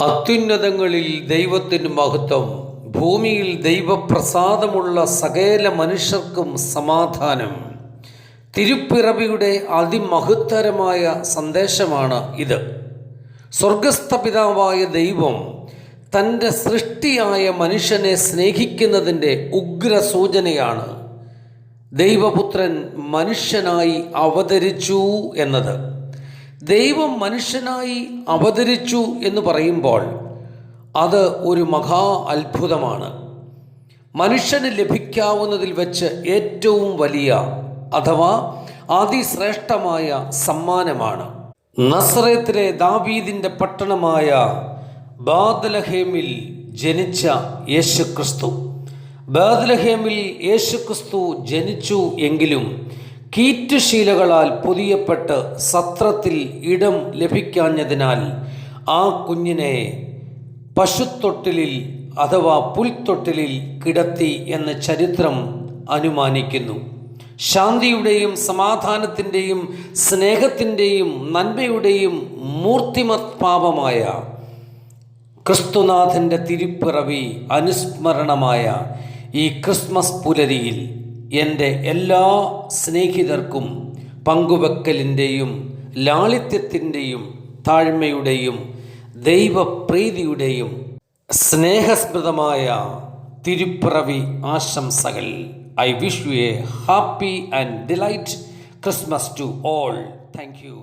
അത്യുന്നതങ്ങളിൽ ദൈവത്തിന് മഹത്വം ഭൂമിയിൽ ദൈവപ്രസാദമുള്ള സകല മനുഷ്യർക്കും സമാധാനം. തിരുപ്പിറവിയുടെ അതിമഹത്തരമായ സന്ദേശമാണ് ഇത്. സ്വർഗസ്ഥ പിതാവായ ദൈവം തന്റെ സൃഷ്ടിയായ മനുഷ്യനെ സ്നേഹിക്കുന്നതിന്റെ ഉഗ്ര സൂചനയാണ് ദൈവപുത്രൻ മനുഷ്യനായി അവതരിച്ചു എന്നത്. ദൈവം മനുഷ്യനായി അവതരിച്ചു എന്ന് പറയുമ്പോൾ അത് ഒരു മഹാ അത്ഭുതമാണ്. മനുഷ്യന് ലഭിക്കാവുന്നതിൽ വെച്ച് ഏറ്റവും വലിയ അഥവാ അതിശ്രേഷ്ഠമായ സമ്മാനമാണ്. നസ്രത്തിലെ ദാവീദിന്റെ പട്ടണമായ ബാദലഹേമിൽ ജനിച്ച യേശുക്രിസ്തു. ബാദലഹേമിൽ യേശുക്രിസ്തു ജനിച്ചു എങ്കിലും കീറ്റുശീലകളാൽ പൊതിയപ്പെട്ട് സത്രത്തിൽ ഇടം ലഭിക്കാഞ്ഞതിനാൽ ആ കുഞ്ഞിനെ പശുത്തൊട്ടിലിൽ അഥവാ പുൽത്തൊട്ടിലിൽ കിടത്തി എന്ന് ചരിത്രം അനുമാനിക്കുന്നു. ശാന്തിയുടെയും സമാധാനത്തിന്റെയും സ്നേഹത്തിന്റെയും നന്മയുടെയും മൂർത്തിമത്പാപമായ ക്രിസ്തുനാഥന്റെ തിരുപ്പിറവി അനുസ്മരണമായ ഈ ക്രിസ്മസ് പുലരിയിൽ എന്റെ എല്ലാ സ്നേഹിതർക്കും പങ്കുവെക്കലിന്റെയും ലാളിത്യത്തിന്റെയും താഴ്മയുടെയും ദൈവപ്രീതിയുടെയും സ്നേഹസ്മൃതമായ തിരുപ്പിറവി ആശംസകൾ. I wish you a happy and delight Christmas to all thank you